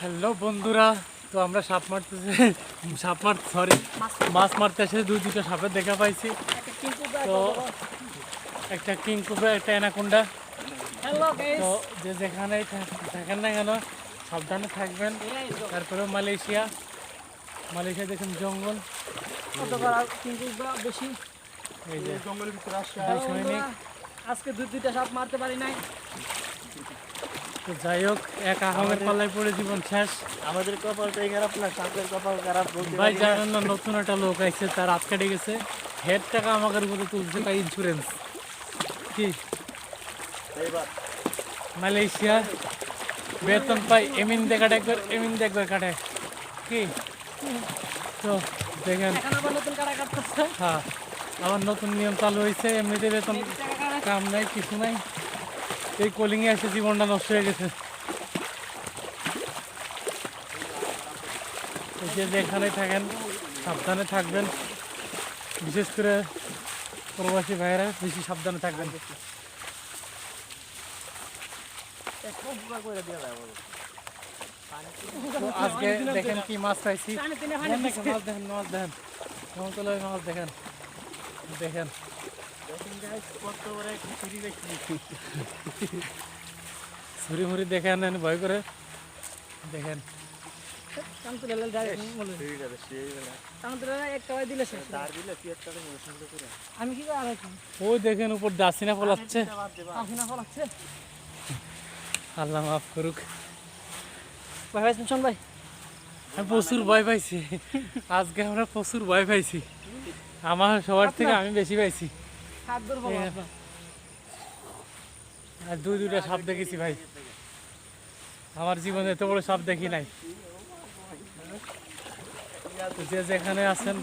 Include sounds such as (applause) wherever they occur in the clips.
Hello বন্ধুরা তো আমরা সাপ মারতেছি। সাপ মার সরি মাছ মারতে এসে দুই দুটো সাপের দেখা পাইছি। তো একটা কিং কুকুর একটা অ্যানাকোন্ডা হ্যালো গাইস তো যে যেখানে থাক- থাকেন না কেন সাবধানে থাকবেন। তারপরে মালয়েশিয়া। মালয়েশিয়া দেখুন জঙ্গল। বেশি? আজকে দুই দুইটা সাপ মারতে পারি নাই। তো যাই হোক এক আহমের পাল্লায় পড়ে জীবন শেষ। আমাদের কপালটাই খারাপ না সাপের কপাল খারাপ ভাই জানেন না নতুন একটা লোক আইছে তার হাত কেটে গেছে। হেড টাকা আমাদের উপরে তুলছে তাই ইন্স্যুরেন্স কি? মালয়েশিয়া বেতন পাই এমিন দিয়ে কাটে একবার এমিন একবার কাটে। কি? তো দেখেন। হ্যাঁ আমার নতুন নিয়ম চালু হয়েছে এমনিতে বেতন কাম নাই কিছু নাই। এই কলিংয়ে এসে জীবনটা নষ্ট হয়ে গেছে। যে যেখানে থাকেন সাবধানে থাকবেন। বিশেষ করে প্রবাসী ভাইয়েরা বেশি সাবধানে থাকবেন। আজকে দেখেন কি মাছ পাইছি। মাছ দেখেন মাছ দেখেন। মাছ দেখেন। দেখেন। ছুরি মুড়ি দেখে আনেন ভয় করে। দেখেন। ওই দেখেন, উপর দাসিনা আল্লাহ মাফ করুক। ভাই ভাই শোন ভাই আমি প্রচুর ভয় পাইছি। আজকে আমরা প্রচুর ভয় পাইছি। আমার সবার থেকে আমি বেশি পাইছি। আর দুই দুইটা সাপ দেখেছি ভাই। আমার জীবনে এত বড় সাপ দেখি নাই। যে যেখানে আছেন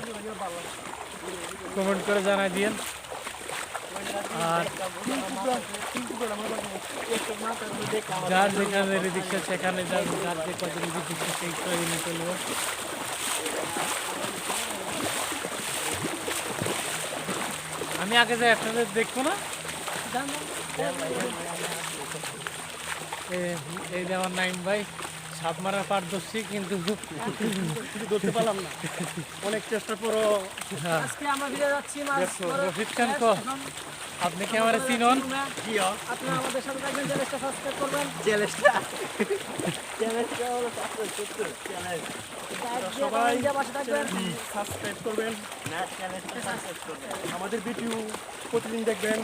কমেন্ট করে জানাই দিয়েন। আর যার যেখানে রিদিকটা সেখানে যার যার যে কত রিদিকটা সেই করে নিয়ে চলবো আমি আগে যাই আপনাদের দেখব না? এই দেওয়ার নাইম ভাই। সাপ মারা পারদর্শী কিন্তু কিছু ধরতে পারলাম না। অনেক চেষ্টার পরও হ্যাঁ, আজকে আমরা ভিডিও যাচ্ছি রফিক খান কো আপনি কি আমার চিনন? কি? আপনারা আমাদের সাথে থাকবেন চ্যানেলটা সাবস্ক্রাইব করবেন। চ্যালেঞ্জটা চ্যালেঞ্জটা হলো সাবস্ক্রাইব করতে। হবে, চ্যালেঞ্জ। লাইক দিয়ে সবাই সাবস্ক্রাইব করবেন। আমাদের ভিডিও প্রতিদিন দেখবেন।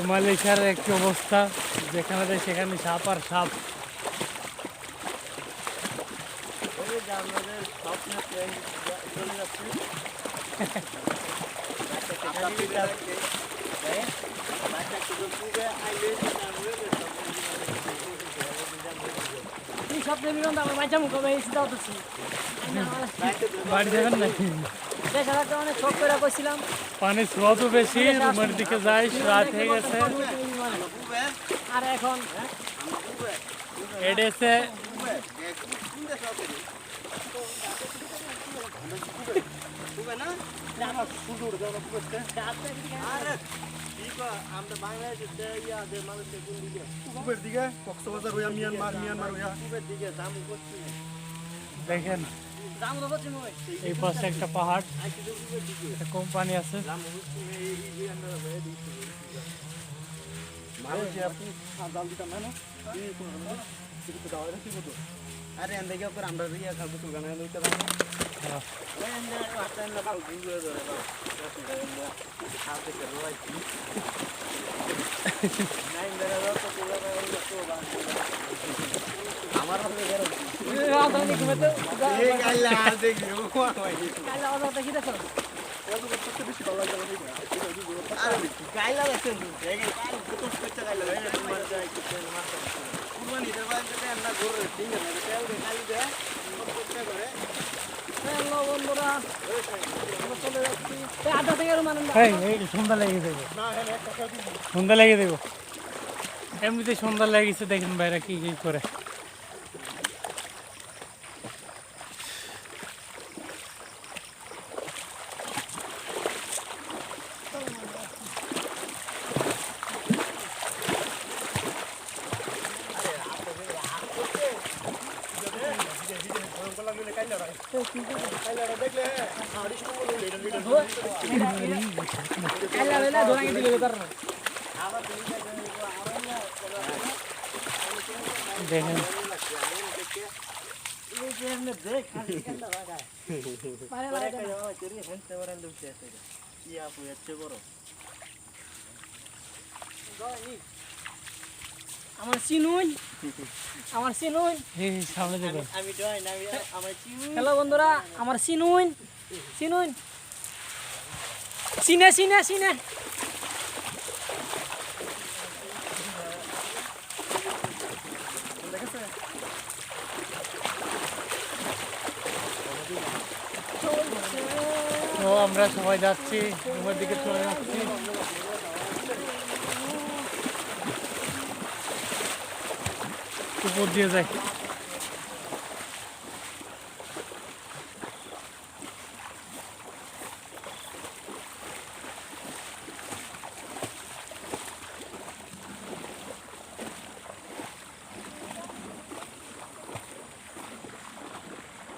তো মালয়েশিয়ার একটি অবস্থা যেখানে যাই সেখানে সাপ আর সাপ। (laughs) (laughs) ওই যে আমাদের স্বপ্ন বিমান আমার বাচ্চা মুখ এই চিন্তা বাড়ি যাবেন দেশের অনেক শখ করে কইছিলাম পানি স্রোতও বেশি রুমের দিকে যাই রাত হয়ে গেছে। আর এখন? এডেছে। আমরা বাংলাদেশে ইয়া যে মানুষের কোন দিকে পূবের দিকে কক্সবাজার হইয়া মিয়ানমার মিয়ানমার হইয়া। দিকে জামু করছি দেখেন। দাম এই পাশে একটা পাহাড় একটা কোম্পানি আছে। মানুষ আপনি জাল দিতাম না কি আরে এন্ড থেকে করে আমরা রিয়া খাব তো গানা লইতে পারব। হ্যাঁ। ওই আমরা না বালগুলো ধরে বাল হাতে করে রাখি নাই মেরে তো? পুরো তো আমার হাতে গেল রাজধানী ঘুমেতে এই গাইলা দেখি ও মাই কাল অর্ডার দেখি দেখো গাইলা। কত গাইলা তোমার যাই কিছু মাছ কুরবানি লাগিয়ে সন্ধ্যা লেগে দেবো সন্ধ্যা লেগে দেবো এমনিতে সন্ধ্যা লেগেছে দেখেন বাইরে কি কি করে কাইলা লইলে ধরাঙ্গি দিলে তার দেখেন। আমার চিনুন। আমার চিনুন। এই সামনে দেখুন আমি ডয় আমি আমার চিউ হ্যালো বন্ধুরা আমার চিনুন। চিনুন। চিনে চিনে চিনে। তো আমরা সবাই যাচ্ছি। রুমের দিকে চলে যাচ্ছি। উপর দিয়ে যাই